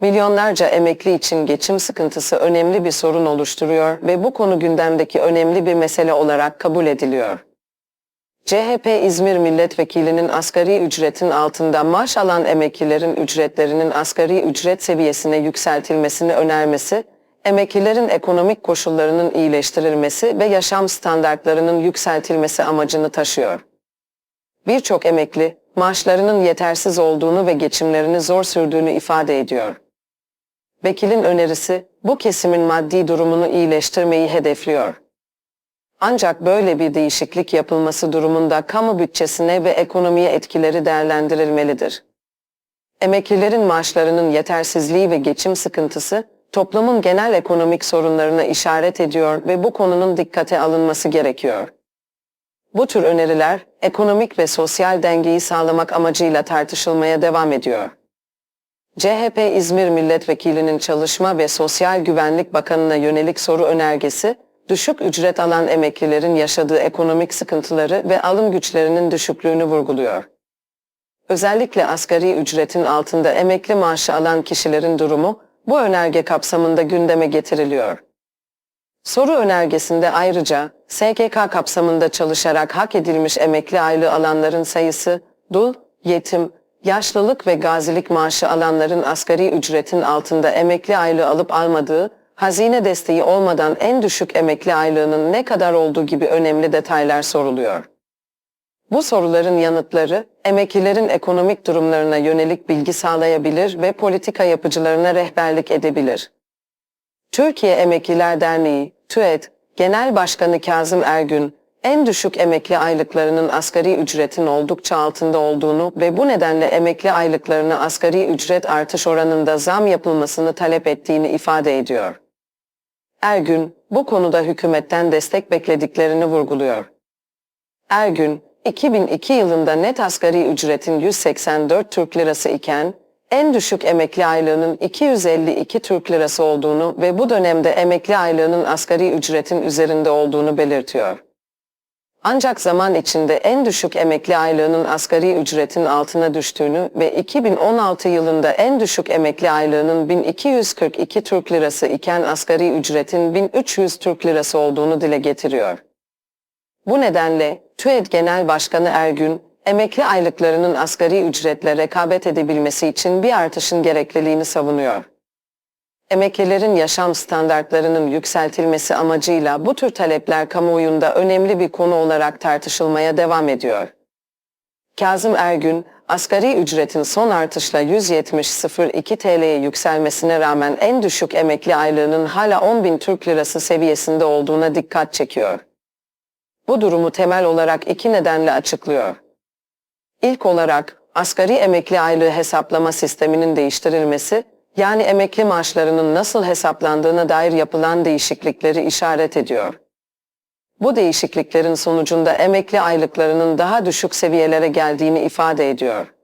Milyonlarca emekli için geçim sıkıntısı önemli bir sorun oluşturuyor ve bu konu gündemdeki önemli bir mesele olarak kabul ediliyor. CHP İzmir Milletvekilinin asgari ücretin altında maaş alan emeklilerin ücretlerinin asgari ücret seviyesine yükseltilmesini önermesi, emeklilerin ekonomik koşullarının iyileştirilmesi ve yaşam standartlarının yükseltilmesi amacını taşıyor. Birçok emekli, maaşlarının yetersiz olduğunu ve geçimlerini zor sürdüğünü ifade ediyor. Vekilin önerisi, bu kesimin maddi durumunu iyileştirmeyi hedefliyor. Ancak böyle bir değişiklik yapılması durumunda kamu bütçesine ve ekonomiye etkileri değerlendirilmelidir. Emeklilerin maaşlarının yetersizliği ve geçim sıkıntısı, toplumun genel ekonomik sorunlarına işaret ediyor ve bu konunun dikkate alınması gerekiyor. Bu tür öneriler, ekonomik ve sosyal dengeyi sağlamak amacıyla tartışılmaya devam ediyor. CHP İzmir Milletvekilinin Çalışma ve Sosyal Güvenlik Bakanı'na yönelik soru önergesi, düşük ücret alan emeklilerin yaşadığı ekonomik sıkıntıları ve alım güçlerinin düşüklüğünü vurguluyor. Özellikle asgari ücretin altında emekli maaşı alan kişilerin durumu bu önerge kapsamında gündeme getiriliyor. Soru önergesinde ayrıca SGK kapsamında çalışarak hak edilmiş emekli aylığı alanların sayısı, dul, yetim, yaşlılık ve gazilik maaşı alanların asgari ücretin altında emekli aylığı alıp almadığı, hazine desteği olmadan en düşük emekli aylığının ne kadar olduğu gibi önemli detaylar soruluyor. Bu soruların yanıtları, emeklilerin ekonomik durumlarına yönelik bilgi sağlayabilir ve politika yapıcılarına rehberlik edebilir. Türkiye Emekliler Derneği, TÜED, Genel Başkanı Kazım Ergün, en düşük emekli aylıklarının asgari ücretin oldukça altında olduğunu ve bu nedenle emekli aylıklarına asgari ücret artış oranında zam yapılmasını talep ettiğini ifade ediyor. Ergün, bu konuda hükümetten destek beklediklerini vurguluyor. Ergün, 2002 yılında net asgari ücretin 184 Türk Lirası iken, en düşük emekli aylığının 252 Türk Lirası olduğunu ve bu dönemde emekli aylığının asgari ücretin üzerinde olduğunu belirtiyor. Ancak zaman içinde en düşük emekli aylığının asgari ücretin altına düştüğünü ve 2016 yılında en düşük emekli aylığının 1242 Türk Lirası iken asgari ücretin 1300 Türk Lirası olduğunu dile getiriyor. Bu nedenle TÜED Genel Başkanı Ergün, emekli aylıklarının asgari ücretle rekabet edebilmesi için bir artışın gerekliliğini savunuyor. Emeklilerin yaşam standartlarının yükseltilmesi amacıyla bu tür talepler kamuoyunda önemli bir konu olarak tartışılmaya devam ediyor. Kazım Ergün, asgari ücretin son artışla 170.02 TL'ye yükselmesine rağmen en düşük emekli aylığının hala 10.000 Türk Lirası seviyesinde olduğuna dikkat çekiyor. Bu durumu temel olarak iki nedenle açıklıyor. İlk olarak asgari emekli aylığı hesaplama sisteminin değiştirilmesi, yani emekli maaşlarının nasıl hesaplandığına dair yapılan değişiklikleri işaret ediyor. Bu değişikliklerin sonucunda emekli aylıklarının daha düşük seviyelere geldiğini ifade ediyor.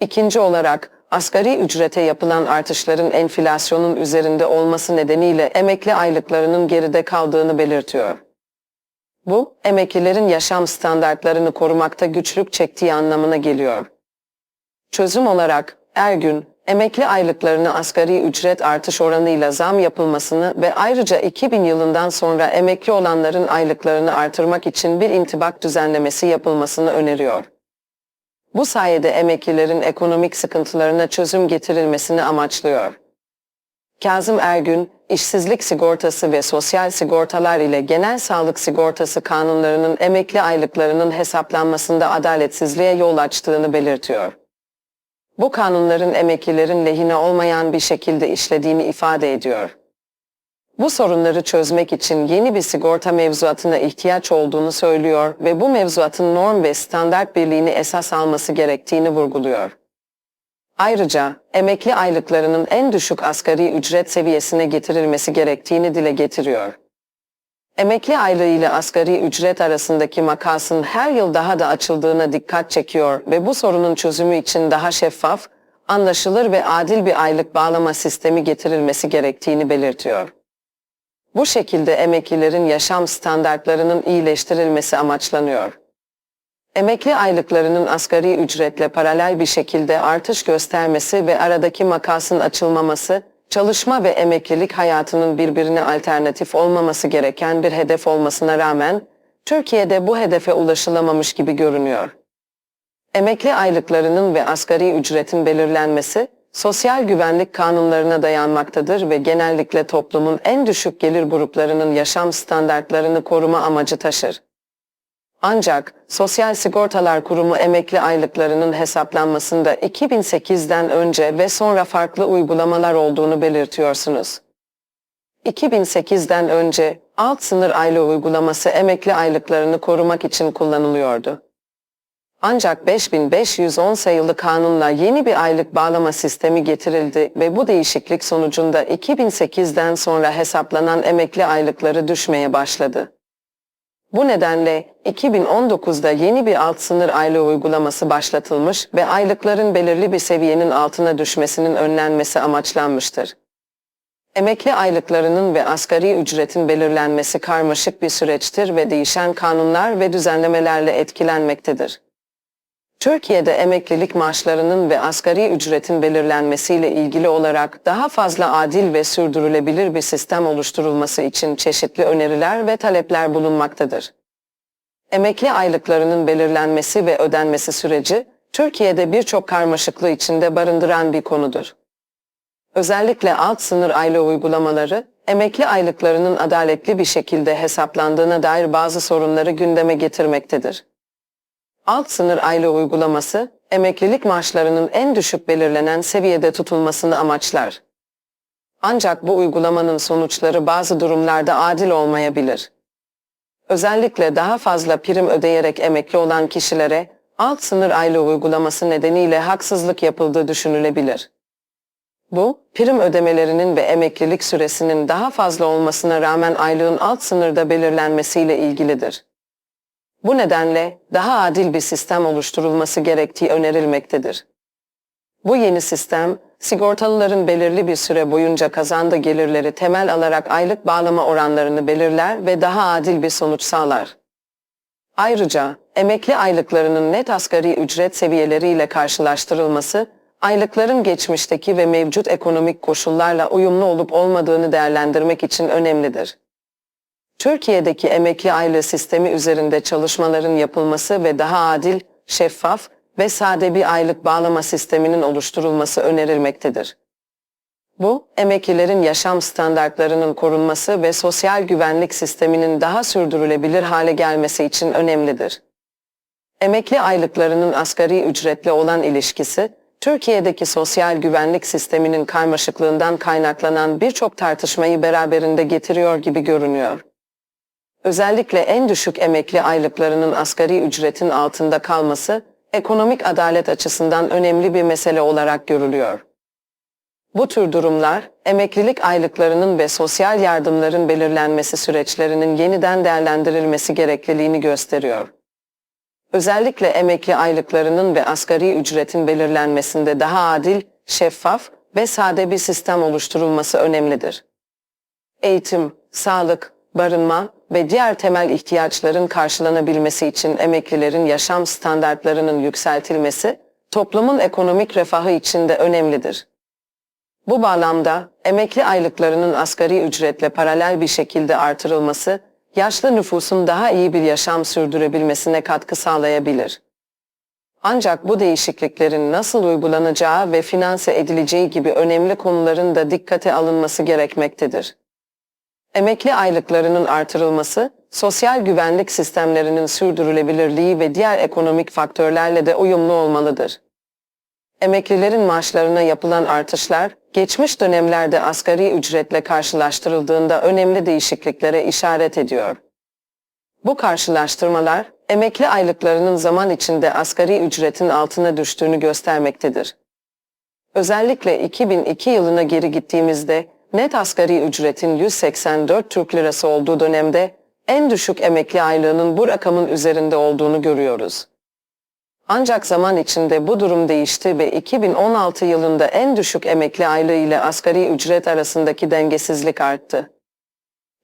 İkinci olarak asgari ücrete yapılan artışların enflasyonun üzerinde olması nedeniyle emekli aylıklarının geride kaldığını belirtiyor. Bu, emeklilerin yaşam standartlarını korumakta güçlük çektiği anlamına geliyor. Çözüm olarak Ergün, emekli aylıklarını asgari ücret artış oranıyla zam yapılmasını ve ayrıca 2000 yılından sonra emekli olanların aylıklarını artırmak için bir intibak düzenlemesi yapılmasını öneriyor. Bu sayede emeklilerin ekonomik sıkıntılarına çözüm getirilmesini amaçlıyor. Kazım Ergün, işsizlik sigortası ve sosyal sigortalar ile genel sağlık sigortası kanunlarının emekli aylıklarının hesaplanmasında adaletsizliğe yol açtığını belirtiyor. Bu kanunların emeklilerin lehine olmayan bir şekilde işlediğini ifade ediyor. Bu sorunları çözmek için yeni bir sigorta mevzuatına ihtiyaç olduğunu söylüyor ve bu mevzuatın norm ve standart birliğini esas alması gerektiğini vurguluyor. Ayrıca emekli aylıklarının en düşük asgari ücret seviyesine getirilmesi gerektiğini dile getiriyor. Emekli aylığı ile asgari ücret arasındaki makasın her yıl daha da açıldığına dikkat çekiyor ve bu sorunun çözümü için daha şeffaf, anlaşılır ve adil bir aylık bağlama sistemi getirilmesi gerektiğini belirtiyor. Bu şekilde emeklilerin yaşam standartlarının iyileştirilmesi amaçlanıyor. Emekli aylıklarının asgari ücretle paralel bir şekilde artış göstermesi ve aradaki makasın açılmaması, çalışma ve emeklilik hayatının birbirine alternatif olmaması gereken bir hedef olmasına rağmen, Türkiye'de bu hedefe ulaşılamamış gibi görünüyor. Emekli aylıklarının ve asgari ücretin belirlenmesi, sosyal güvenlik kanunlarına dayanmaktadır ve genellikle toplumun en düşük gelir gruplarının yaşam standartlarını koruma amacı taşır. Ancak Sosyal Sigortalar Kurumu emekli aylıklarının hesaplanmasında 2008'den önce ve sonra farklı uygulamalar olduğunu belirtiyorsunuz. 2008'den önce alt sınır aylığı uygulaması emekli aylıklarını korumak için kullanılıyordu. Ancak 5510 sayılı kanunla yeni bir aylık bağlama sistemi getirildi ve bu değişiklik sonucunda 2008'den sonra hesaplanan emekli aylıkları düşmeye başladı. Bu nedenle 2019'da yeni bir alt sınır aylığı uygulaması başlatılmış ve aylıkların belirli bir seviyenin altına düşmesinin önlenmesi amaçlanmıştır. Emekli aylıklarının ve asgari ücretin belirlenmesi karmaşık bir süreçtir ve değişen kanunlar ve düzenlemelerle etkilenmektedir. Türkiye'de emeklilik maaşlarının ve asgari ücretin belirlenmesiyle ilgili olarak daha fazla adil ve sürdürülebilir bir sistem oluşturulması için çeşitli öneriler ve talepler bulunmaktadır. Emekli aylıklarının belirlenmesi ve ödenmesi süreci, Türkiye'de birçok karmaşıklığı içinde barındıran bir konudur. Özellikle alt sınır aylığı uygulamaları, emekli aylıklarının adaletli bir şekilde hesaplandığına dair bazı sorunları gündeme getirmektedir. Alt sınır aylığı uygulaması, emeklilik maaşlarının en düşük belirlenen seviyede tutulmasını amaçlar. Ancak bu uygulamanın sonuçları bazı durumlarda adil olmayabilir. Özellikle daha fazla prim ödeyerek emekli olan kişilere alt sınır aylığı uygulaması nedeniyle haksızlık yapıldığı düşünülebilir. Bu, prim ödemelerinin ve emeklilik süresinin daha fazla olmasına rağmen aylığın alt sınırda belirlenmesiyle ilgilidir. Bu nedenle daha adil bir sistem oluşturulması gerektiği önerilmektedir. Bu yeni sistem, sigortalıların belirli bir süre boyunca kazandığı gelirleri temel alarak aylık bağlama oranlarını belirler ve daha adil bir sonuç sağlar. Ayrıca emekli aylıklarının net asgari ücret seviyeleriyle karşılaştırılması, aylıkların geçmişteki ve mevcut ekonomik koşullarla uyumlu olup olmadığını değerlendirmek için önemlidir. Türkiye'deki emekli aylığı sistemi üzerinde çalışmaların yapılması ve daha adil, şeffaf ve sade bir aylık bağlama sisteminin oluşturulması önerilmektedir. Bu, emeklilerin yaşam standartlarının korunması ve sosyal güvenlik sisteminin daha sürdürülebilir hale gelmesi için önemlidir. Emekli aylıklarının asgari ücretle olan ilişkisi, Türkiye'deki sosyal güvenlik sisteminin karmaşıklığından kaynaklanan birçok tartışmayı beraberinde getiriyor gibi görünüyor. Özellikle en düşük emekli aylıklarının asgari ücretin altında kalması, ekonomik adalet açısından önemli bir mesele olarak görülüyor. Bu tür durumlar, emeklilik aylıklarının ve sosyal yardımların belirlenmesi süreçlerinin yeniden değerlendirilmesi gerekliliğini gösteriyor. Özellikle emekli aylıklarının ve asgari ücretin belirlenmesinde daha adil, şeffaf ve sade bir sistem oluşturulması önemlidir. Eğitim, sağlık, barınma ve diğer temel ihtiyaçların karşılanabilmesi için emeklilerin yaşam standartlarının yükseltilmesi, toplumun ekonomik refahı için de önemlidir. Bu bağlamda emekli aylıklarının asgari ücretle paralel bir şekilde artırılması, yaşlı nüfusun daha iyi bir yaşam sürdürebilmesine katkı sağlayabilir. Ancak bu değişikliklerin nasıl uygulanacağı ve finanse edileceği gibi önemli konuların da dikkate alınması gerekmektedir. Emekli aylıklarının artırılması, sosyal güvenlik sistemlerinin sürdürülebilirliği ve diğer ekonomik faktörlerle de uyumlu olmalıdır. Emeklilerin maaşlarına yapılan artışlar, geçmiş dönemlerde asgari ücretle karşılaştırıldığında önemli değişikliklere işaret ediyor. Bu karşılaştırmalar, emekli aylıklarının zaman içinde asgari ücretin altına düştüğünü göstermektedir. Özellikle 2002 yılına geri gittiğimizde net asgari ücretin 184 Türk Lirası olduğu dönemde en düşük emekli aylığının bu rakamın üzerinde olduğunu görüyoruz. Ancak zaman içinde bu durum değişti ve 2016 yılında en düşük emekli aylığı ile asgari ücret arasındaki dengesizlik arttı.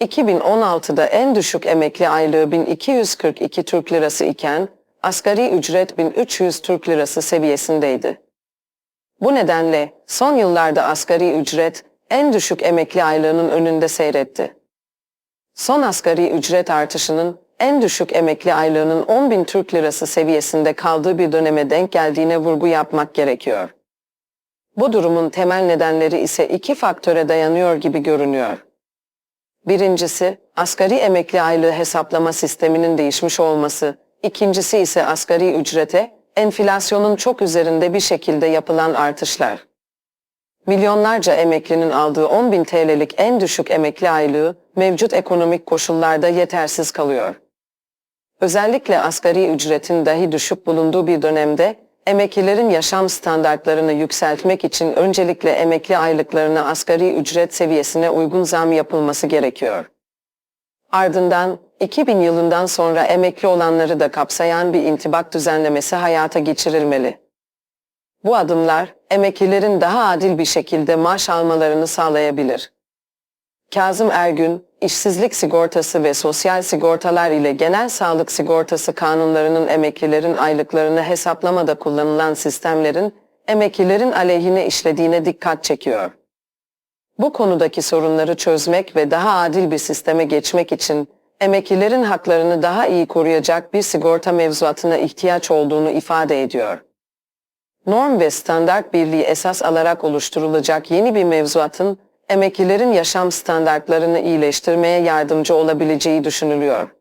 2016'da en düşük emekli aylığı 1242 Türk Lirası iken asgari ücret 1300 Türk Lirası seviyesindeydi. Bu nedenle son yıllarda asgari ücret en düşük emekli aylığının önünde seyretti. Son asgari ücret artışının en düşük emekli aylığının 10 bin Türk Lirası seviyesinde kaldığı bir döneme denk geldiğine vurgu yapmak gerekiyor. Bu durumun temel nedenleri ise iki faktöre dayanıyor gibi görünüyor. Birincisi, asgari emekli aylığı hesaplama sisteminin değişmiş olması, ikincisi ise asgari ücrete, enflasyonun çok üzerinde bir şekilde yapılan artışlar. Milyonlarca emeklinin aldığı 10 bin TL'lik en düşük emekli aylığı mevcut ekonomik koşullarda yetersiz kalıyor. Özellikle asgari ücretin dahi düşük bulunduğu bir dönemde emeklilerin yaşam standartlarını yükseltmek için öncelikle emekli aylıklarına asgari ücret seviyesine uygun zam yapılması gerekiyor. Ardından 2000 yılından sonra emekli olanları da kapsayan bir intibak düzenlemesi hayata geçirilmeli. Bu adımlar emeklilerin daha adil bir şekilde maaş almalarını sağlayabilir. Kazım Ergün, işsizlik sigortası ve sosyal sigortalar ile genel sağlık sigortası kanunlarının emeklilerin aylıklarını hesaplamada kullanılan sistemlerin emeklilerin aleyhine işlediğine dikkat çekiyor. Bu konudaki sorunları çözmek ve daha adil bir sisteme geçmek için emeklilerin haklarını daha iyi koruyacak bir sigorta mevzuatına ihtiyaç olduğunu ifade ediyor. Norm ve standart birliği esas alarak oluşturulacak yeni bir mevzuatın emeklilerin yaşam standartlarını iyileştirmeye yardımcı olabileceği düşünülüyor.